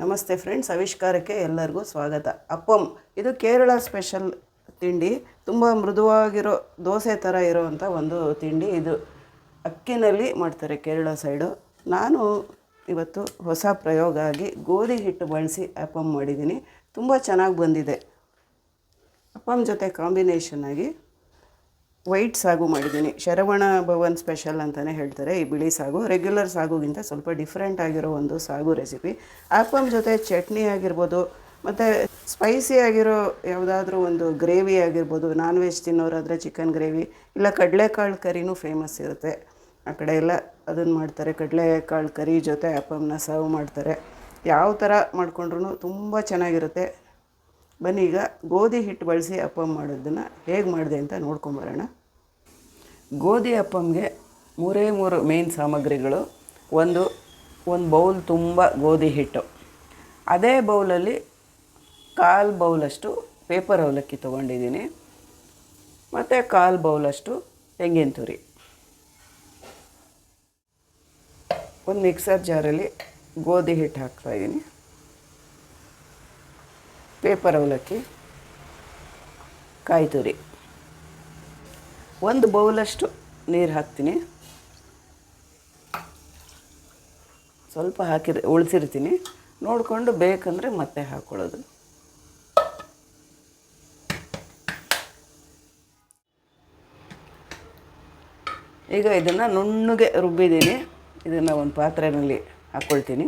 ನಮಸ್ತೆ ಫ್ರೆಂಡ್ಸ್, ಆವಿಷ್ಕಾರಕ್ಕೆ ಎಲ್ಲರಿಗೂ ಸ್ವಾಗತ. ಅಪ್ಪಂ, ಇದು ಕೇರಳ ಸ್ಪೆಷಲ್ ತಿಂಡಿ. ತುಂಬ ಮೃದುವಾಗಿರೋ, ದೋಸೆ ಥರ ಇರೋವಂಥ ಒಂದು ತಿಂಡಿ ಇದು. ಅಕ್ಕಿನಲ್ಲಿ ಮಾಡ್ತಾರೆ ಕೇರಳ ಸೈಡು. ನಾನು ಇವತ್ತು ಹೊಸ ಪ್ರಯೋಗ ಆಗಿ ಗೋಧಿ ಹಿಟ್ಟು ಬಳಸಿ ಅಪ್ಪಂ ಮಾಡಿದ್ದೀನಿ. ತುಂಬ ಚೆನ್ನಾಗಿ ಬಂದಿದೆ. ಅಪ್ಪಂ ಜೊತೆ ಕಾಂಬಿನೇಷನ್ ಆಗಿ ವೈಟ್ ಸಾಗು ಮಾಡಿದ್ದೀನಿ. ಶರವಣ ಭವನ್ ಸ್ಪೆಷಲ್ ಅಂತಲೇ ಹೇಳ್ತಾರೆ. ಈ ಬಿಳಿ ಸಾಗು ರೆಗ್ಯುಲರ್ ಸಾಗುಗಿಂತ ಸ್ವಲ್ಪ ಡಿಫ್ರೆಂಟ್ ಆಗಿರೋ ಒಂದು ಸಾಗು ರೆಸಿಪಿ. ಆ್ಯಪಮ್ ಜೊತೆ ಚಟ್ನಿ ಆಗಿರ್ಬೋದು, ಮತ್ತು ಸ್ಪೈಸಿ ಆಗಿರೋ ಯಾವುದಾದ್ರೂ ಒಂದು ಗ್ರೇವಿ ಆಗಿರ್ಬೋದು ನಾನ್ ವೆಜ್ ತಿನ್ನೋರಾದರೆ ಚಿಕನ್ ಗ್ರೇವಿ ಇಲ್ಲ ಕಡಲೆಕಾಳು ಕರಿನೂ ಫೇಮಸ್ ಇರುತ್ತೆ. ಆ ಕಡೆ ಎಲ್ಲ ಅದನ್ನು ಮಾಡ್ತಾರೆ. ಕಡಲೆಕಾಳು ಕರಿ ಜೊತೆ ಆ್ಯಪಮ್ನ ಸರ್ವ್ ಮಾಡ್ತಾರೆ. ಯಾವ ಥರ ಮಾಡ್ಕೊಂಡ್ರೂ ತುಂಬ ಚೆನ್ನಾಗಿರುತ್ತೆ. ಬನ್ನಿ ಈಗ ಗೋಧಿ ಹಿಟ್ಟು ಬಳಸಿ ಅಪ್ಪಮ್ ಮಾಡೋದನ್ನು ಹೇಗೆ ಮಾಡಿದೆ ಅಂತ ನೋಡ್ಕೊಂಬರೋಣ ಗೋಧಿ ಅಪ್ಪಮ್ಗೆ ಮೂರೇ ಮೂರು ಮೇನ್ ಸಾಮಗ್ರಿಗಳು. ಒಂದು ಒಂದು ಬೌಲ್ ತುಂಬ ಗೋಧಿ ಹಿಟ್ಟು. ಅದೇ ಬೌಲಲ್ಲಿ ಕಾಲು ಬೌಲಷ್ಟು ಪೇಪರ್ ಅವಲಕ್ಕಿ ತೊಗೊಂಡಿದ್ದೀನಿ. ಮತ್ತು ಕಾಲು ಬೌಲಷ್ಟು ತೆಂಗಿನ ತುರಿ ಒಂದು ಮಿಕ್ಸರ್ ಜಾರಲ್ಲಿ ಗೋಧಿ ಹಿಟ್ಟು ಹಾಕ್ತಾಯಿದ್ದೀನಿ ಪೇಪರ್ ಅವಲಕ್ಕಿ ಕಾಯಿ ತುರಿ ಒಂದು ಬೌಲಷ್ಟು ನೀರು ಹಾಕ್ತೀನಿ. ಸ್ವಲ್ಪ ಹಾಕಿದ, ಉಳಿಸಿರ್ತೀನಿ. ನೋಡಿಕೊಂಡು ಬೇಕಂದರೆ ಮತ್ತೆ ಹಾಕ್ಕೊಳ್ಳೋದು ಈಗ ಇದನ್ನು ನುಣ್ಣಗೆ ರುಬ್ಬಿದ್ದೀನಿ. ಇದನ್ನು ಒಂದು ಪಾತ್ರೆಯಲ್ಲಿ ಹಾಕ್ಕೊಳ್ತೀನಿ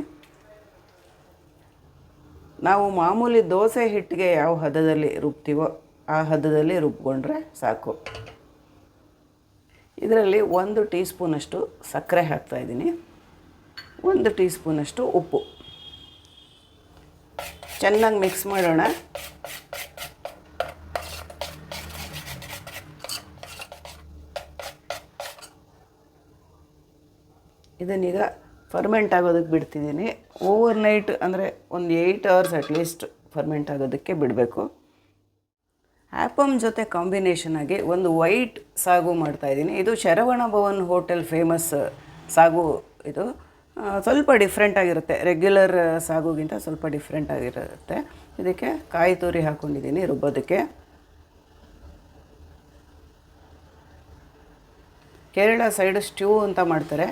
ನಾವು ಮಾಮೂಲಿ ದೋಸೆ ಹಿಟ್ಟಿಗೆ ಯಾವ ಹದದಲ್ಲಿ ರುಬ್ತೀವೋ ಆ ಹದದಲ್ಲಿ ರುಬ್ಕೊಂಡ್ರೆ ಸಾಕು. ಇದರಲ್ಲಿ ಒಂದು ಟೀ ಸ್ಪೂನಷ್ಟು ಸಕ್ಕರೆ ಹಾಕ್ತಾಯಿದ್ದೀನಿ ಒಂದು ಟೀ ಸ್ಪೂನಷ್ಟು ಉಪ್ಪು. ಚೆನ್ನಾಗಿ ಮಿಕ್ಸ್ ಮಾಡೋಣ. ಇದನ್ನೀಗ ಫರ್ಮೆಂಟ್ ಆಗೋದಕ್ಕೆ ಬಿಡ್ತಿದ್ದೀನಿ. ಓವರ್ ನೈಟ್ ಅಂದರೆ ಒಂದು ಏಯ್ಟ್ ಅವರ್ಸ್ ಅಟ್ಲೀಸ್ಟ್ ಫರ್ಮೆಂಟ್ ಆಗೋದಕ್ಕೆ ಬಿಡಬೇಕು. ಆ್ಯಪಮ್ ಜೊತೆ ಕಾಂಬಿನೇಷನ್ ಆಗಿ ಒಂದು ವೈಟ್ ಸಾಗು ಮಾಡ್ತಾಯಿದ್ದೀನಿ ಇದು ಶರವಣ ಭವನ್ ಹೋಟೆಲ್ ಫೇಮಸ್ ಸಾಗು ಇದು. ಸ್ವಲ್ಪ ಡಿಫ್ರೆಂಟ್ ಆಗಿರುತ್ತೆ. ರೆಗ್ಯುಲರ್ ಸಾಗುಗಿಂತ ಸ್ವಲ್ಪ ಡಿಫ್ರೆಂಟ್ ಆಗಿರುತ್ತೆ. ಇದಕ್ಕೆ ಕಾಯಿ ತುರಿ ಹಾಕ್ಕೊಂಡಿದ್ದೀನಿ ರುಬ್ಬೋದಕ್ಕೆ. ಕೇರಳ ಸೈಡ್ ಸ್ಟ್ಯೂ ಅಂತ ಮಾಡ್ತಾರೆ.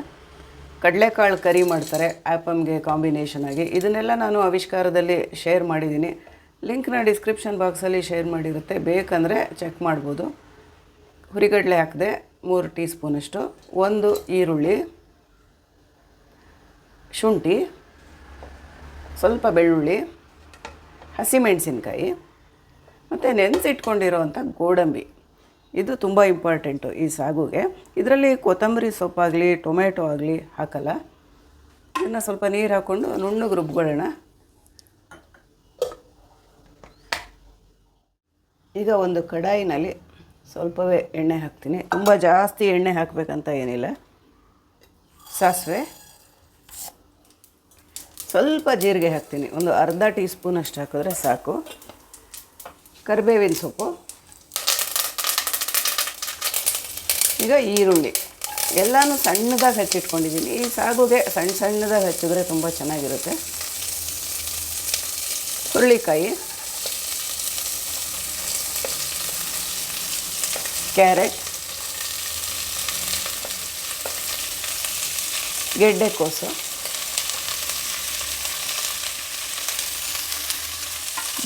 ಕಡಲೆಕಾಳು ಕರಿ ಮಾಡ್ತಾರೆ ಆ್ಯಪಮ್ಗೆ ಕಾಂಬಿನೇಷನ್ ಆಗಿ. ಇದನ್ನೆಲ್ಲ ನಾನು ಆವಿಷ್ಕಾರದಲ್ಲಿ ಶೇರ್ ಮಾಡಿದ್ದೀನಿ. ಲಿಂಕ್ನ ಡಿಸ್ಕ್ರಿಪ್ಷನ್ ಬಾಕ್ಸಲ್ಲಿ ಶೇರ್ ಮಾಡಿರುತ್ತೆ. ಬೇಕಂದರೆ ಚೆಕ್ ಮಾಡ್ಬೋದು. ಹುರಿಗಡಲೆ ಹಾಕಿದೆ ಮೂರು ಟೀ ಸ್ಪೂನಷ್ಟು ಒಂದು ಈರುಳ್ಳಿ. ಶುಂಠಿ. ಸ್ವಲ್ಪ ಬೆಳ್ಳುಳ್ಳಿ. ಹಸಿಮೆಣಸಿನ್ಕಾಯಿ. ಮತ್ತು ನೆನೆಸಿಟ್ಕೊಂಡಿರೋವಂಥ ಗೋಡಂಬಿ. ಇದು ತುಂಬ ಇಂಪಾರ್ಟೆಂಟು ಈ ಸಾಗುಗೆ. ಇದರಲ್ಲಿ ಕೊತ್ತಂಬರಿ ಸೊಪ್ಪಾಗಲಿ ಟೊಮೆಟೊ ಆಗಲಿ ಹಾಕಲ್ಲ. ಇದನ್ನು ಸ್ವಲ್ಪ ನೀರು ಹಾಕ್ಕೊಂಡು ನುಣ್ಣಗೆ ರುಬ್ಕೊಳ್ಳೋಣ. ಈಗ ಒಂದು ಕಡಾಯಿನಲ್ಲಿ ಸ್ವಲ್ಪವೇ ಎಣ್ಣೆ ಹಾಕ್ತೀನಿ. ತುಂಬ ಜಾಸ್ತಿ ಎಣ್ಣೆ ಹಾಕಬೇಕಂತ ಏನಿಲ್ಲ. ಸಾಸಿವೆ. ಸ್ವಲ್ಪ ಜೀರಿಗೆ ಹಾಕ್ತೀನಿ. ಒಂದು ಅರ್ಧ ಟೀ ಸ್ಪೂನ್ ಅಷ್ಟು ಹಾಕಿದ್ರೆ ಸಾಕು. ಕರಿಬೇವಿನ ಸೊಪ್ಪು. ಈಗ ಈರುಳ್ಳಿ. ಎಲ್ಲನೂ ಸಣ್ಣದಾಗಿ ಹಚ್ಚಿಟ್ಕೊಂಡಿದ್ದೀನಿ. ಈ ಸಾಗುಗೆ ಸಣ್ಣ ಸಣ್ಣದಾಗಿ ಹಚ್ಚಿದ್ರೆ ತುಂಬ ಚೆನ್ನಾಗಿರುತ್ತೆ. ಹುರುಳಿಕಾಯಿ. ಕ್ಯಾರೆಟ್. ಗೆಡ್ಡೆಕೋಸು.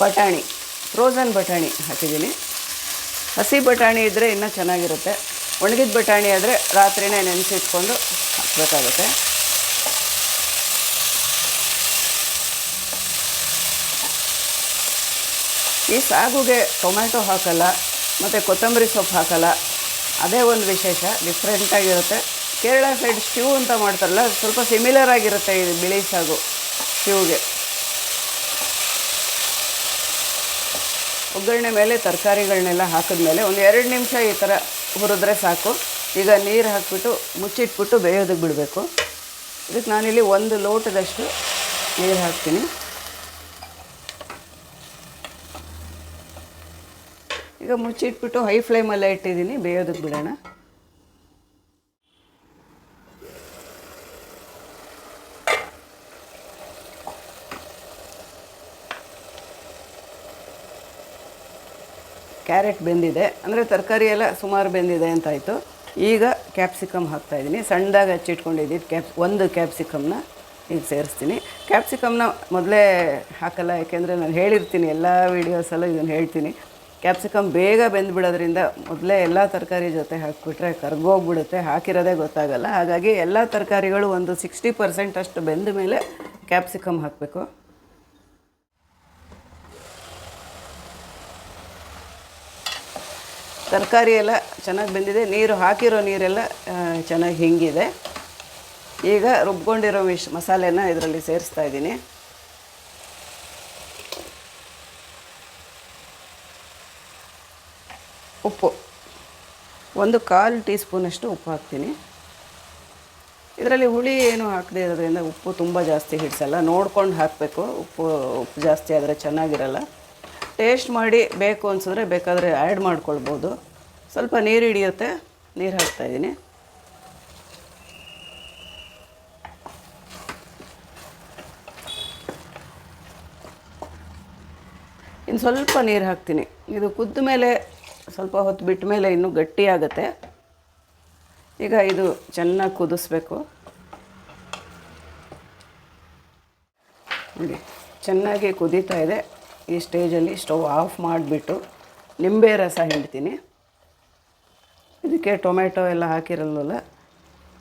ಬಟಾಣಿ. ಫ್ರೋಝನ್ ಬಟಾಣಿ ಹಾಕಿದ್ದೀನಿ. ಹಸಿ ಬಟಾಣಿ ಇದ್ದರೆ ಇನ್ನೂ ಚೆನ್ನಾಗಿರುತ್ತೆ. ಒಣಗಿದ ಬಟಾಣಿ ಆದರೆ ರಾತ್ರಿನೇ ನೆನೆಸಿಟ್ಕೊಂಡು ಹಾಕಬೇಕಾಗುತ್ತೆ. ಈ ಸಾಗುಗೆ ಟೊಮ್ಯಾಟೊ ಹಾಕಲ್ಲ, ಮತ್ತು ಕೊತ್ತಂಬರಿ ಸೊಪ್ಪು ಹಾಕಲ್ಲ, ಅದೇ ಒಂದು ವಿಶೇಷ ಡಿಫ್ರೆಂಟಾಗಿರುತ್ತೆ ಕೇರಳ ಸೈಡ್ ಸ್ಟ್ಯೂ ಅಂತ ಮಾಡ್ತಾರಲ್ಲ ಸ್ವಲ್ಪ ಸಿಮಿಲರ್ ಆಗಿರುತ್ತೆ ಇದು ಬಿಳಿ ಸಾಗು ಸ್ಟ್ಯೂಗೆ ಒಗ್ಗರಣೆ ಮೇಲೆ ತರಕಾರಿಗಳನ್ನೆಲ್ಲ ಹಾಕಿದ್ಮೇಲೆ ಒಂದು ಎರಡು ನಿಮಿಷ ಈ ಥರ ಹುರಿದ್ರೆ ಸಾಕು. ಈಗ ನೀರು ಹಾಕಿಬಿಟ್ಟು ಮುಚ್ಚಿಟ್ಬಿಟ್ಟು ಬೇಯೋದಕ್ಕೆ ಬಿಡಬೇಕು. ಇದಕ್ಕೆ ನಾನಿಲ್ಲಿ ಒಂದು ಲೋಟದಷ್ಟು ನೀರು ಹಾಕ್ತೀನಿ. ಈಗ ಮುಚ್ಚಿಟ್ಬಿಟ್ಟು ಹೈ ಫ್ಲೇಮಲ್ಲೇ ಇಟ್ಟಿದ್ದೀನಿ ಬೇಯೋದಕ್ಕೆ ಬಿಡೋಣ. ಕ್ಯಾರೆಟ್ ಬೆಂದಿದೆ. ಅಂದರೆ ತರಕಾರಿ ಎಲ್ಲ ಸುಮಾರು ಬೆಂದಿದೆ ಅಂತಾಯಿತು. ಈಗ ಕ್ಯಾಪ್ಸಿಕಮ್ ಹಾಕ್ತಾಯಿದ್ದೀನಿ ಸಣ್ಣದಾಗಿ ಹಚ್ಚಿಟ್ಕೊಂಡಿದ್ದು ಕ್ಯಾಪ್ ಒಂದು ಕ್ಯಾಪ್ಸಿಕಮ್ನ ಈಗ ಸೇರಿಸ್ತೀನಿ. ಕ್ಯಾಪ್ಸಿಕಮ್ನ ಮೊದಲೇ ಹಾಕಲ್ಲ, ಯಾಕೆಂದರೆ ನಾನು ಹೇಳಿರ್ತೀನಿ ಎಲ್ಲ ವೀಡಿಯೋಸಲ್ಲೂ ಇದನ್ನು ಹೇಳ್ತೀನಿ. ಕ್ಯಾಪ್ಸಿಕಮ್ ಬೇಗ ಬೆಂದ್ಬಿಡೋದ್ರಿಂದ ಮೊದಲೇ ಎಲ್ಲ ತರಕಾರಿ ಜೊತೆ ಹಾಕಿಬಿಟ್ರೆ ಕರ್ಗೋಗ್ಬಿಡುತ್ತೆ. ಹಾಕಿರೋದೇ ಗೊತ್ತಾಗಲ್ಲ. ಹಾಗಾಗಿ ಎಲ್ಲ ತರಕಾರಿಗಳು ಒಂದು ಸಿಕ್ಸ್ಟಿ ಪರ್ಸೆಂಟ್ ಅಷ್ಟು ಬೆಂದ ಮೇಲೆ ಕ್ಯಾಪ್ಸಿಕಮ್ ಹಾಕಬೇಕು. ತರಕಾರಿ ಎಲ್ಲ ಚೆನ್ನಾಗಿ ಬೆಂದಿದೆ. ನೀರು ಹಾಕಿರೋ ನೀರೆಲ್ಲ ಚೆನ್ನಾಗಿ ಹಿಂಗಿದೆ. ಈಗ ರುಬ್ಕೊಂಡಿರೋ ಮಿಶ್, ಮಸಾಲೆನ ಇದರಲ್ಲಿ ಸೇರಿಸ್ತಾ ಇದ್ದೀನಿ. ಉಪ್ಪು. ಒಂದು ಕಾಲು ಟೀ ಸ್ಪೂನಷ್ಟು ಉಪ್ಪು ಹಾಕ್ತೀನಿ. ಇದರಲ್ಲಿ ಹುಳಿ ಏನು ಹಾಕದೇ ಇರೋದ್ರಿಂದ ಉಪ್ಪು ತುಂಬ ಜಾಸ್ತಿ ಹಿಡಿಸಲ್ಲ. ನೋಡ್ಕೊಂಡು ಹಾಕಬೇಕು. ಉಪ್ಪು ಉಪ್ಪು ಜಾಸ್ತಿ ಆದರೆ ಚೆನ್ನಾಗಿರಲ್ಲ. ಟೇಸ್ಟ್ ಮಾಡಿ ಬೇಕು ಅನಿಸಿದ್ರೆ ಬೇಕಾದರೆ ಆ್ಯಡ್ ಮಾಡ್ಕೊಳ್ಬೋದು. ಸ್ವಲ್ಪ ನೀರು ಹಿಡಿಯುತ್ತೆ, ನೀರು ಹಾಕ್ತಾಯಿದ್ದೀನಿ ಇನ್ನು ಸ್ವಲ್ಪ ನೀರು ಹಾಕ್ತೀನಿ. ಇದು ಕುದ್ದ ಮೇಲೆ, ಸ್ವಲ್ಪ ಹೊತ್ತು ಬಿಟ್ಟ ಮೇಲೆ ಇನ್ನೂ ಗಟ್ಟಿಯಾಗುತ್ತೆ ಈಗ ಇದು ಚೆನ್ನಾಗಿ ಕುದಿಸ್ಬೇಕು. ನೋಡಿ, ಚೆನ್ನಾಗಿ ಕುದೀತಾ ಇದೆ. ಈ ಸ್ಟೇಜಲ್ಲಿ ಸ್ಟವ್ ಆಫ್ ಮಾಡಿಬಿಟ್ಟು ನಿಂಬೆ ರಸ ಹಿಂಡ್ತೀನಿ. ಇದಕ್ಕೆ ಟೊಮೆಟೊ ಎಲ್ಲ ಹಾಕಿರಲ್ವಲ್ಲ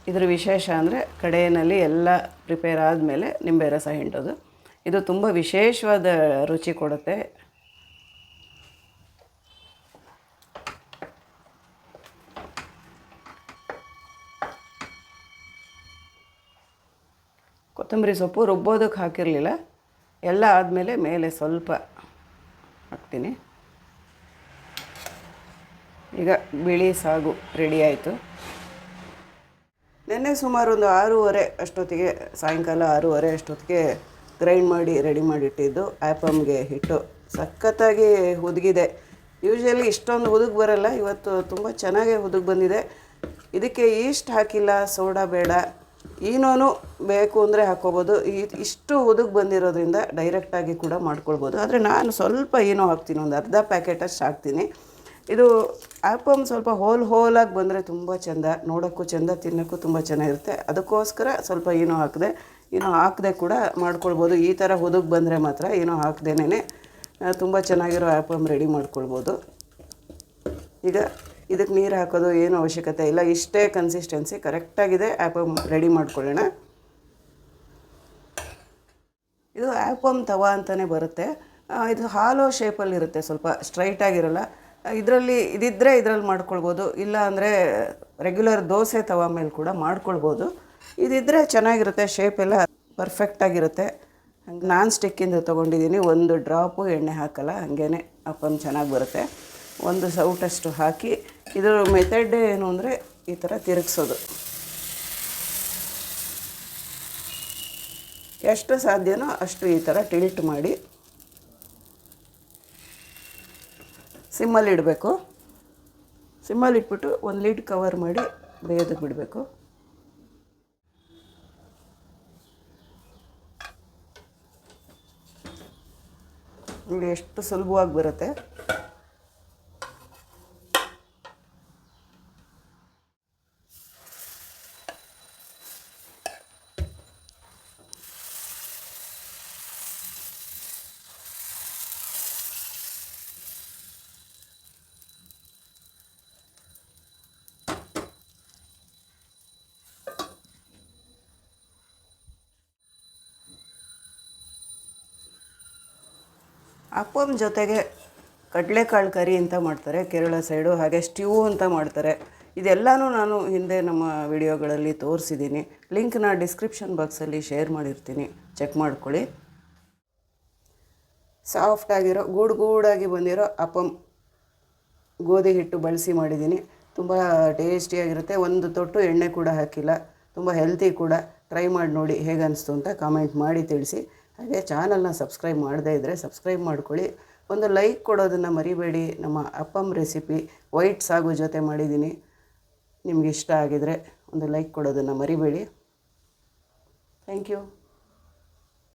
ಇದ್ರ ವಿಶೇಷ ಅಂದರೆ ಕಡೆಯಲ್ಲಿ ಎಲ್ಲ ಪ್ರಿಪೇರ್ ಆದಮೇಲೆ ನಿಂಬೆ ರಸ ಹಿಂಡೋದು. ಇದು ತುಂಬ ವಿಶೇಷವಾದ ರುಚಿ ಕೊಡುತ್ತೆ. ಕೊತ್ತಂಬರಿ ಸೊಪ್ಪು ರುಬ್ಬೋದಕ್ಕೆ ಹಾಕಿರಲಿಲ್ಲ. ಎಲ್ಲ ಆದಮೇಲೆ ಮೇಲೆ ಸ್ವಲ್ಪ ಹಾಕ್ತೀನಿ. ಈಗ ಬಿಳಿ ಸಾಗು ರೆಡಿ ಆಯಿತು. ನೆನ್ನೆ ಸುಮಾರು ಒಂದು ಆರೂವರೆ ಅಷ್ಟೊತ್ತಿಗೆ, ಸಾಯಂಕಾಲ ಆರೂವರೆ ಅಷ್ಟೊತ್ತಿಗೆ ಗ್ರೈಂಡ್ ಮಾಡಿ ರೆಡಿ ಮಾಡಿಟ್ಟಿದ್ದು ಆ್ಯಪಮ್ಗೆ ಹಿಟ್ಟು ಸಖತ್ತಾಗಿ ಹುದುಗಿದೆ. ಯೂಶ್ವಲಿ ಇಷ್ಟೊಂದು ಹುದುಗ್ ಬರಲ್ಲ, ಇವತ್ತು ತುಂಬ ಚೆನ್ನಾಗೇ ಹುದುಗ್ ಬಂದಿದೆ. ಇದಕ್ಕೆ ಈಸ್ಟ್ ಹಾಕಿಲ್ಲ ಸೋಡಾ ಬೇಡ. ಈನೋನು ಬೇಕು ಅಂದರೆ ಹಾಕ್ಕೋಬೋದು. ಈ ಇಷ್ಟು ಹುದುಗ್ ಬಂದಿರೋದ್ರಿಂದ ಡೈರೆಕ್ಟಾಗಿ ಕೂಡ ಮಾಡ್ಕೊಳ್ಬೋದು. ಆದರೆ ನಾನು ಸ್ವಲ್ಪ ಏನೋ ಹಾಕ್ತೀನಿ, ಒಂದು ಅರ್ಧ ಪ್ಯಾಕೆಟಷ್ಟು ಹಾಕ್ತೀನಿ. ಇದು ಆ್ಯಪಮ್ ಸ್ವಲ್ಪ ಹೋಲ್ ಹೋಲಾಗಿ ಬಂದರೆ ತುಂಬ ಚೆಂದ, ನೋಡೋಕ್ಕೂ ಚೆಂದ, ತಿನ್ನೋಕ್ಕೂ ತುಂಬ ಚೆನ್ನಾಗಿರುತ್ತೆ. ಅದಕ್ಕೋಸ್ಕರ ಸ್ವಲ್ಪ ಏನೂ ಹಾಕಿದೆ, ಏನೋ ಹಾಕದೆ ಕೂಡ ಮಾಡ್ಕೊಳ್ಬೋದು. ಈ ಥರ ಹುದುಗ್ ಬಂದರೆ ಮಾತ್ರ ಏನೋ ಹಾಕ್ದೇನೆ ತುಂಬ ಚೆನ್ನಾಗಿರೋ ಆ್ಯಪಮ್ ರೆಡಿ ಮಾಡ್ಕೊಳ್ಬೋದು. ಈಗ ಇದಕ್ಕೆ ನೀರು ಹಾಕೋದು ಏನು ಅವಶ್ಯಕತೆ ಇಲ್ಲ, ಇಷ್ಟೇ ಕನ್ಸಿಸ್ಟೆನ್ಸಿ ಕರೆಕ್ಟಾಗಿದೆ ಆ್ಯಪಮ್ ರೆಡಿ ಮಾಡ್ಕೊಳ್ಳೋಣ. ಇದು ಆ್ಯಪಮ್ ತವಾ ಅಂತಲೇ ಬರುತ್ತೆ. ಇದು ಹಾಲೋ ಶೇಪಲ್ಲಿರುತ್ತೆ ಸ್ವಲ್ಪ ಸ್ಟ್ರೈಟ್ ಆಗಿರಲ್ಲ. ಇದರಲ್ಲಿ ಇದಿದ್ದರೆ ಇದರಲ್ಲಿ ಮಾಡ್ಕೊಳ್ಬೋದು, ಇಲ್ಲ ಅಂದರೆ ರೆಗ್ಯುಲರ್ ದೋಸೆ ತವ ಮೇಲೆ ಕೂಡ ಮಾಡ್ಕೊಳ್ಬೋದು. ಇದಿದ್ದರೆ ಚೆನ್ನಾಗಿರುತ್ತೆ ಶೇಪ್ ಎಲ್ಲ ಪರ್ಫೆಕ್ಟಾಗಿರುತ್ತೆ ಹಂಗೆ ನಾನ್ ಸ್ಟಿಕ್ಕಿಂದು ತೊಗೊಂಡಿದ್ದೀನಿ ಒಂದು ಡ್ರಾಪು ಎಣ್ಣೆ ಹಾಕಲ್ಲ ಹಾಗೇ ಅಪ್ಪಮ್ ಚೆನ್ನಾಗಿ ಬರುತ್ತೆ. ಒಂದು ಸೌಟಷ್ಟು ಹಾಕಿ, ಇದರ ಮೆಥಡ್ ಏನು ಅಂದರೆ ಈ ಥರ ತಿರುಗಿಸೋದು. ಎಷ್ಟು ಸಾಧ್ಯನೋ ಅಷ್ಟು ಈ ಥರ ಟಿಲ್ಟ್ ಮಾಡಿ. ಸಿಮ್ಮಲ್ಲಿ ಇಡಬೇಕು. ಸಿಮ್ಮಲ್ಲಿ ಇಟ್ಬಿಟ್ಟು ಒಂದು ಲೀಡ್ ಕವರ್ ಮಾಡಿ ಬೇಯೋದಕ್ಕೆ ಬಿಡಬೇಕು. ನೋಡಿ ಎಷ್ಟು ಸುಲಭವಾಗಿ ಬರುತ್ತೆ. ಅಪ್ಪಮ್ ಜೊತೆಗೆ ಕಡಲೆಕಾಳು ಕರಿ ಅಂತ ಮಾಡ್ತಾರೆ, ಕೇರಳ ಸೈಡು. ಹಾಗೆ ಸ್ಟ್ಯೂ ಅಂತ ಮಾಡ್ತಾರೆ. ಇದೆಲ್ಲನೂ ನಾನು ಹಿಂದೆ ನಮ್ಮ ವಿಡಿಯೋಗಳಲ್ಲಿ ತೋರಿಸಿದ್ದೀನಿ. ಲಿಂಕ್ನ ಡಿಸ್ಕ್ರಿಪ್ಷನ್ ಬಾಕ್ಸಲ್ಲಿ ಶೇರ್ ಮಾಡಿರ್ತೀನಿ. ಚೆಕ್ ಮಾಡ್ಕೊಳ್ಳಿ. ಸಾಫ್ಟಾಗಿರೋ ಗೂಡು ಗೂಡಾಗಿ ಬಂದಿರೋ ಅಪ್ಪಮ್ ಗೋಧಿ ಹಿಟ್ಟು ಬಳಸಿ ಮಾಡಿದ್ದೀನಿ. ತುಂಬ ಟೇಸ್ಟಿಯಾಗಿರುತ್ತೆ ಒಂದು ತೊಟ್ಟು ಎಣ್ಣೆ ಕೂಡ ಹಾಕಿಲ್ಲ. ತುಂಬ ಹೆಲ್ತಿ ಕೂಡ. ಟ್ರೈ ಮಾಡಿ ನೋಡಿ ಹೇಗೆ ಅನಿಸ್ತು ಅಂತ ಕಾಮೆಂಟ್ ಮಾಡಿ ತಿಳಿಸಿ. ಹಾಗೆ ಚಾನಲ್ನ ಸಬ್ಸ್ಕ್ರೈಬ್ ಮಾಡದೇ ಇದ್ದರೆ ಸಬ್ಸ್ಕ್ರೈಬ್ ಮಾಡ್ಕೊಳ್ಳಿ. ಒಂದು ಲೈಕ್ ಕೊಡೋದನ್ನು ಮರಿಬೇಡಿ. ನಮ್ಮ ಅಪ್ಪಮ್ ರೆಸಿಪಿ ವೈಟ್ ಸಾಗು ಜೊತೆ ಮಾಡಿದ್ದೀನಿ. ನಿಮಗೆ ಇಷ್ಟ ಆಗಿದರೆ ಒಂದು ಲೈಕ್ ಕೊಡೋದನ್ನು ಮರಿಬೇಡಿ. Thank you.